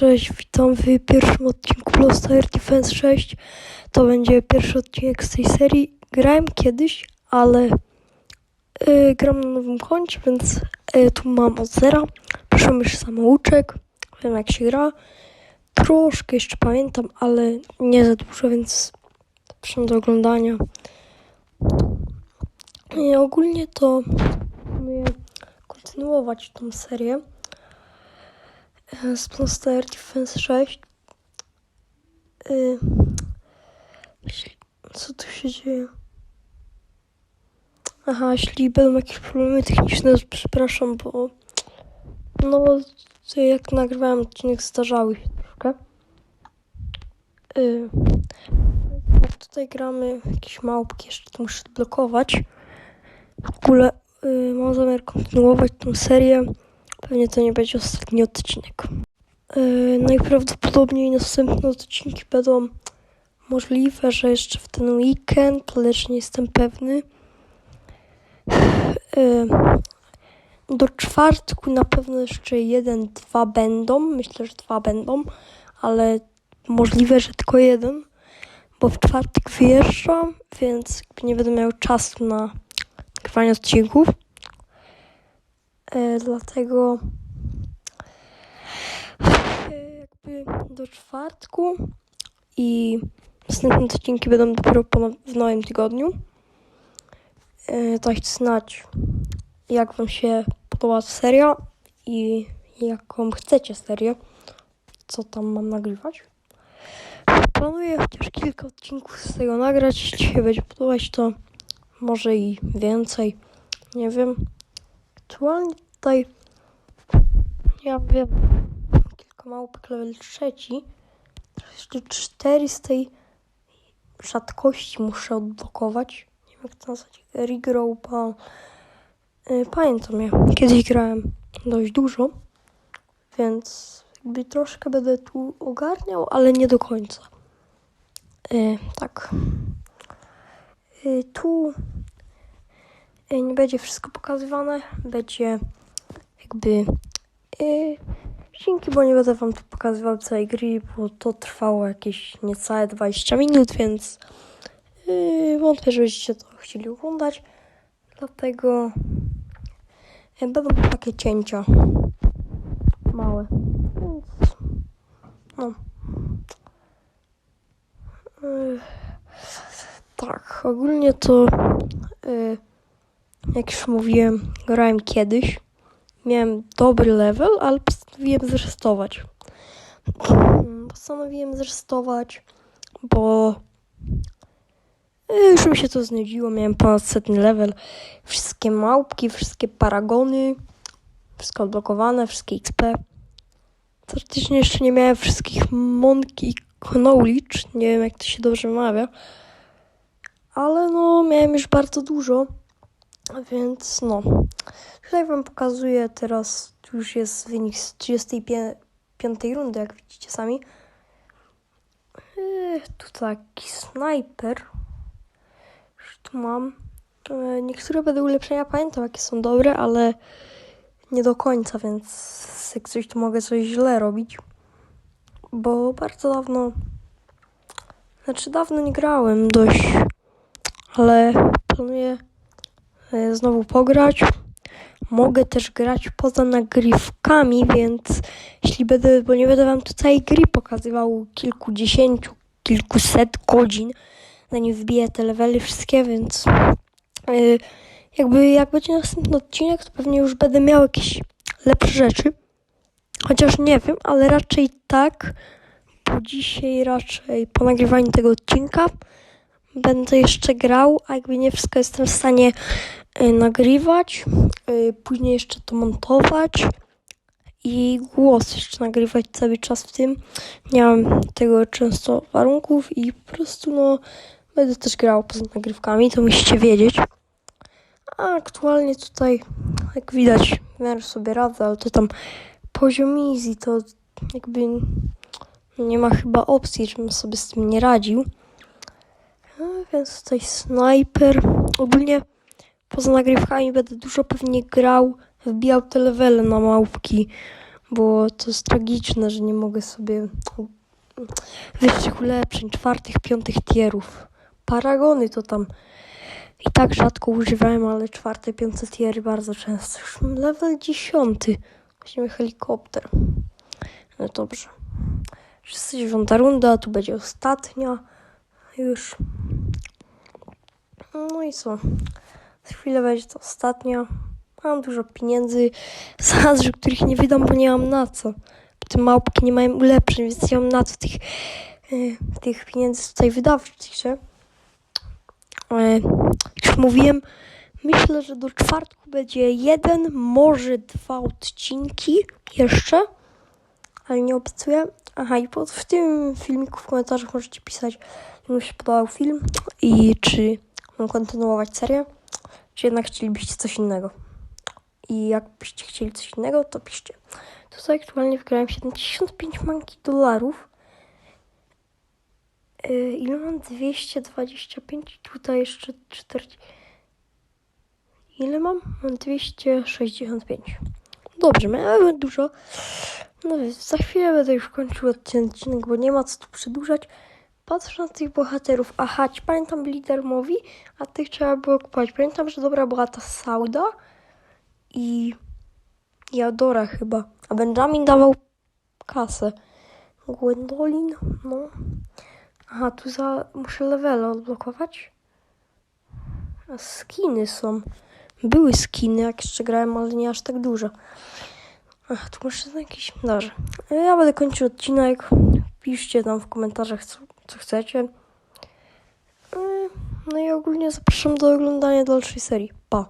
Cześć, witam w pierwszym odcinku Lost Air Defense 6. To będzie pierwszy odcinek z tej serii. Grałem kiedyś, ale y, gram na nowym koncie, więc y, tu mam od zera. Proszę już samouczek, wiem jak się gra. Troszkę jeszcze pamiętam, ale nie za dużo, więc zapraszam do oglądania. I ogólnie to kontynuować tą serię z Air Defense 6. Y, Co tu się dzieje? Aha, jeśli będą jakieś problemy techniczne, przepraszam, bo no, to jak nagrywałem odcinek, zdarzały się troszkę. Y, jak tutaj gramy jakieś małpki, jeszcze to muszę blokować. W ogóle y, mam zamiar kontynuować tą serię. Pewnie to nie będzie ostatni odcinek. Yy, najprawdopodobniej następne odcinki będą możliwe, że jeszcze w ten weekend, lecz nie jestem pewny. Yy, do czwartku na pewno jeszcze jeden, dwa będą. Myślę, że dwa będą, ale możliwe, że tylko jeden, bo w czwartek wyjeżdżam, więc nie będę miał czasu na nagrywanie odcinków. E, dlatego e, jakby do czwartku i następne odcinki będą dopiero w nowym tygodniu. E, dajcie znać, jak Wam się podoba seria i jaką chcecie serię, co tam mam nagrywać. Planuję chociaż kilka odcinków z tego nagrać. Jeśli się będzie podobać, to może i więcej. Nie wiem. Aktualnie tutaj ja wiem kilka małpek level trzeci. Jeszcze cztery z tej rzadkości muszę odblokować. Nie wiem jak to nazwać. Regrow, y, Pamiętam je. Kiedyś grałem dość dużo. Więc jakby troszkę będę tu ogarniał, ale nie do końca. Y, tak. Y, tu nie będzie wszystko pokazywane, będzie jakby yy, dzięki, bo nie będę wam tu pokazywał całej gry, bo to trwało jakieś niecałe 20 minut, więc yy, wątpię, że będziecie to chcieli oglądać, dlatego będą takie cięcia małe, więc no. Tak, ogólnie to yy, jak już mówiłem, grałem kiedyś. Miałem dobry level, ale postanowiłem zrestować. Postanowiłem zrestować, bo e, już mi się to znudziło. Miałem ponad setny level. Wszystkie małpki, wszystkie paragony, wszystko odblokowane, wszystkie XP. Teoretycznie jeszcze nie miałem wszystkich Monkey Knowledge. Nie wiem, jak to się dobrze wymawia. Ale no, miałem już bardzo dużo. Więc no. Tutaj wam pokazuję teraz, już jest wynik z 35 rundy, jak widzicie sami. Yy, tu taki snajper. Już tu mam. Yy, niektóre będą ulepszenia, pamiętam jakie są dobre, ale nie do końca, więc jak coś to mogę coś źle robić. Bo bardzo dawno, znaczy dawno nie grałem dość, ale planuję znowu pograć. Mogę też grać poza nagrywkami, więc jeśli będę, bo nie będę wam tu całej gry pokazywał kilkudziesięciu, kilkuset godzin, zanim wbiję te levely wszystkie, więc yy, jakby jak będzie następny odcinek, to pewnie już będę miał jakieś lepsze rzeczy. Chociaż nie wiem, ale raczej tak, bo dzisiaj raczej po nagrywaniu tego odcinka będę jeszcze grał, a jakby nie wszystko jestem w stanie nagrywać, y, później jeszcze to montować i głos jeszcze nagrywać cały czas w tym. Nie tego często warunków i po prostu no będę też grał poza nagrywkami, to musicie wiedzieć. A aktualnie tutaj, jak widać, miarę sobie radzę, ale to tam poziom easy, to jakby nie ma chyba opcji, żebym sobie z tym nie radził. A, więc tutaj snajper. Ogólnie poza nagrywkami będę dużo pewnie grał, wbijał te levele na małpki, bo to jest tragiczne, że nie mogę sobie wyższych ulepszeń, czwartych, piątych tierów. Paragony to tam i tak rzadko używałem, ale czwarte, piąte tiery bardzo często. Już level dziesiąty. Weźmiemy helikopter. No dobrze. 39 runda, tu będzie ostatnia. Już. No i co? Chwilę będzie to ostatnia. Mam dużo pieniędzy, za których nie wydam, bo nie mam na co. Te małpki nie mają ulepszeń, więc nie mam na co tych, y, tych pieniędzy tutaj wydać. E, jak już mówiłem, myślę, że do czwartku będzie jeden, może dwa odcinki jeszcze, ale nie obiecuję. Aha, i pod, w tym filmiku w komentarzach możecie pisać, jak mi się podobał film i czy mam kontynuować serię, czy jednak chcielibyście coś innego. I jakbyście chcieli coś innego, to piszcie. Tutaj aktualnie wygrałem 75 manki dolarów. Yy, ile mam? 225. Tutaj jeszcze 40. Ile mam? Mam 265. Dobrze, miałem dużo. No więc za chwilę będę już kończył odcinek, bo nie ma co tu przedłużać. Patrzę na tych bohaterów. Aha, ci pamiętam lider mówi, a tych trzeba było kupować. Pamiętam, że dobra była ta Sauda i Jadora chyba. A Benjamin dawał kasę. Gwendolin, no. Aha, tu za... muszę levele odblokować. A skiny są. Były skiny, jak jeszcze grałem, ale nie aż tak dużo. Ach, tu muszę na jakiś... Dobrze. Ja będę kończył odcinek. Piszcie tam w komentarzach, co, co chcecie. Yy, No i ogólnie zapraszam do oglądania dalszej serii. Pa!